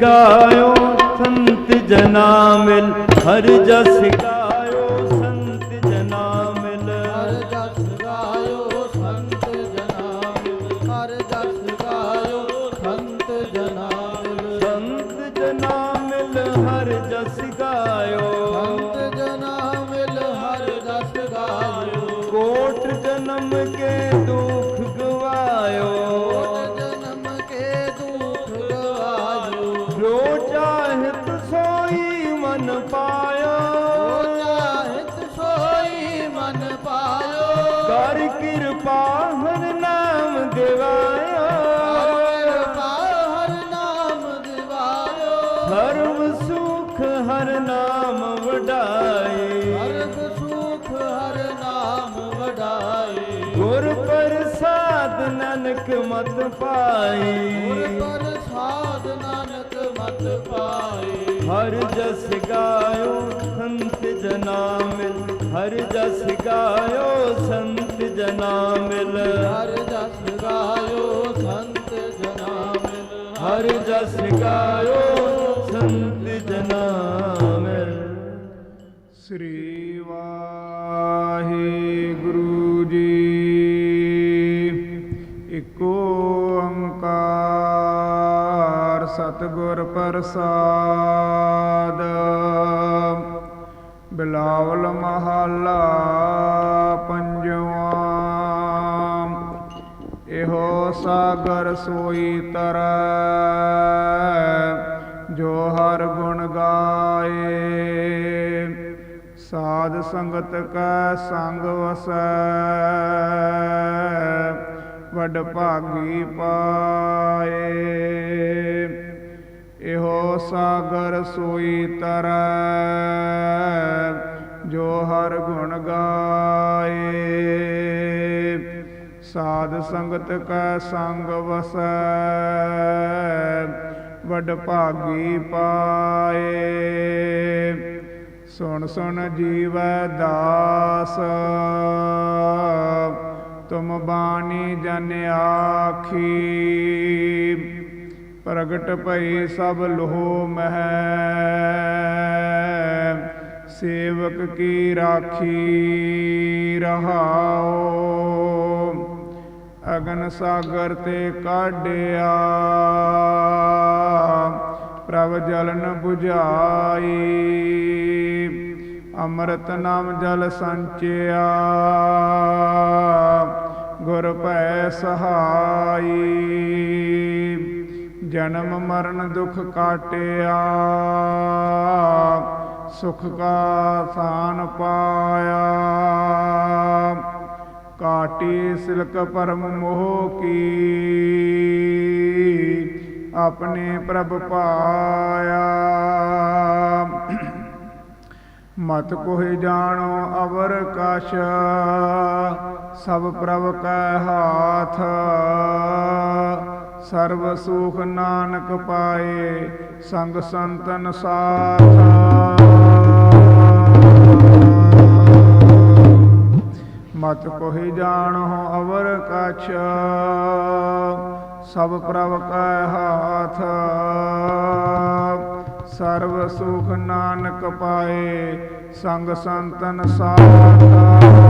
ਗਾਇਓ ਸੰਤ ਜਨਾ ਮਿਲ ਹਰ ਜਸ ਗਾਇਓ ਸੰਤ ਜਨਾ ਮਿਲ ਹਰ ਜਸ ਗਾਇਓ ਸੰਤ ਜਨਾ ਮਿਲ ਹਰ ਜਸ ਗਾਇਓ ਸੰਤ ਜਨਾ ਮਿਲ ਸੰਤ ਜਨਾ ਮਿਲ ਹਰ ਜਸ ਗਾਇਓ ਸੰਤ ਜਨਾ ਮਿਲ ਹਰ ਜਸ ਗਾਇਓ ਕੋਟ ਜਨਮ ਕੇ ਦੁਖ ਗਵਾਇਓ ਜੋ ਚਾਹਿਤ ਸੋਈ ਮਨ ਪਾਇਓ। ਕਰ ਕਿਰਪਾ ਹਰ ਨਾਮ ਦਿਵਾਇਆ ਕਿਰਪਾ ਹਰ ਨਾਮ ਦਿਵਾਇਓ। ਸਰਬ ਸੁਖ ਹਰ ਨਾਮ ਵਡਾਈ ਹਰ ਸੁਖ ਹਰ ਨਾਮ ਵਡਾਈ ਗੁਰ ਪ੍ਰਸਾਦ ਨਾਨਕ ਮਤ ਗੁਰ ਪਾਈ ਪ੍ਰਸਾਦ ਨਾਨਕ ਮਤ ਪਾਈ ਹਰ ਜਸ ਗਾਇਓ ਸੰਤ ਜਨਾ ਮਿਲ ਹਰ ਜਸ ਗਾਇਓ ਸੰਤ ਜਨਾ ਮਿਲ ਹਰ ਜਸ ਗਾਇਓ ਸੰਤ ਜਨਾ ਮਿਲ ਹਰ ਜਸ ਗਾਇਓ ਸੰਤ ਜਨਾ ਮਿਲ ਸ੍ਰੀ ਸਤਿਗੁਰ ਪ੍ਰਸਾਦ। ਬਿਲਾਵਲ ਮਹੱਲਾ ਪੰਜਵਾਂ। ਇਹੋ ਸਾਗਰ ਸੋਈ ਤਰੈ, ਜੋ ਹਰ ਗੁਣ ਗਾਏ। ਸਾਧ ਸੰਗਤ ਕੈ ਸੰਗ ਵਸੈ, ਵਡ ਭਾਗੀ ਪਾਏ। ਸਾਗਰ ਸੋਈ ਤਰੈ, ਜੋ ਹਰ ਗੁਣ ਗਾਏ। ਸਾਧ ਸੰਗਤ ਕੈ ਸੰਗ ਵਸੈ, ਵਡ ਭਾਗੀ ਪਾਏ। ਸੁਣ ਸੁਣ ਜੀਵੈ ਦਾਸ, ਤੁਮ ਬਾਣੀ ਜਨ ਆਖੀ। ਪ੍ਰਗਟ ਭਈ ਸਭ ਲੋਹ ਮਹਿ, ਸੇਵਕ ਕੀ ਰਾਖੀ ਰਹਾਓ? ਅਗਨ ਸਾਗਰ ਤੇ ਕਾਢਿਆ, ਪ੍ਰਭ ਜਲਨ 부ਝਾਈ, ਅੰਮ੍ਰਿਤ ਨਾਮ ਜਲ ਸੰਚਿਆ, ਗੁਰ ਭੈ ਸਹਾਈ। ਜਨਮ ਮਰਨ ਦੁਖ ਕਾਟਿਆ, ਸੁਖ ਕਾ ਸਾਨ ਪਾਇਆ। ਕਾਟੀ ਸਿਲਕ ਪਰਮ ਮੋਹ ਕੀ, ਆਪਣੇ ਪ੍ਰਭ ਪਾਇਆ। ਮਤ ਕੋਹਿ ਜਾਣੋ ਅਵਰ ਕਛ, ਸਭ ਪ੍ਰਭ ਕੈ ਹਾਥ। ਸਰਬ ਸੁਖ ਨਾਨਕ ਪਾਏ, ਸੰਗ ਸੰਤਨ ਸਾਥ ਮਤ ਕੋਹਿ ਜਾਣੋ ਅਵਰ ਕਛ, ਸਭ ਪ੍ਰਭ ਕੈ ਹਾਥ। ਸਰਬ ਸੁਖ ਨਾਨਕ ਪਾਏ, ਸੰਗ ਸੰਤਨ ਸਾਥ